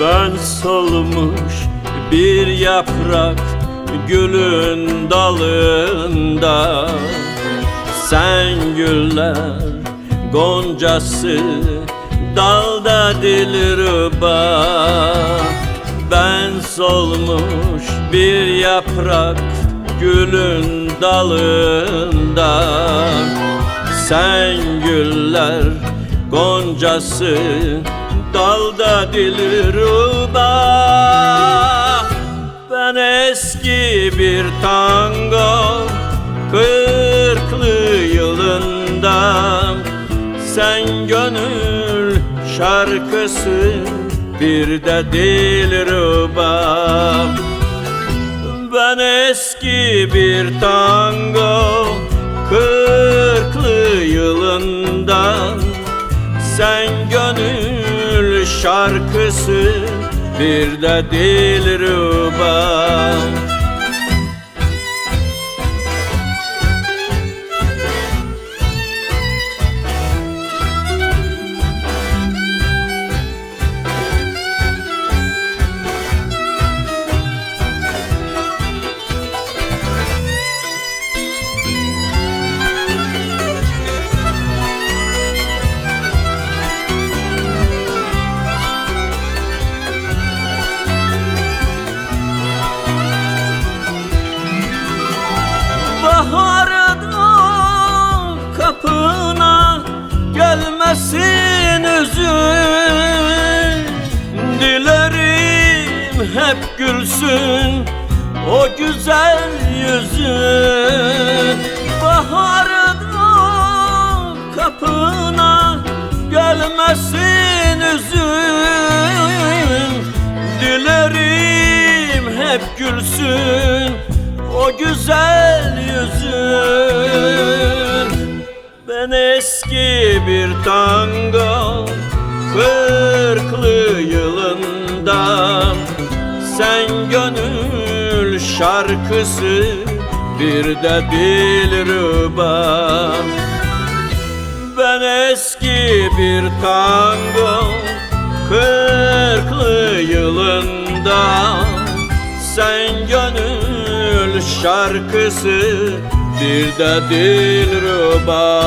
Ben solmuş bir yaprak gülün dalında. Sen güller goncası dalda dilruba Ben solmuş bir yaprak gülün dalında. Sen güller goncası dalda dilruba Ben eski bir tango kırklı yılında. Sen gönül şarkısı bir de dilruba ben eski bir tango bir de dilruba Baharda hep gülsün o güzel yüzün. Baharda kapına gelmesin üzüm Dilerim hep gülsün o güzel yüzün. Ben eski bir tango kırklı yılında Sen gönül şarkısı bir de dilruba ben eski bir tango kırklı yılında. Sen gönül şarkısı bir de dilruba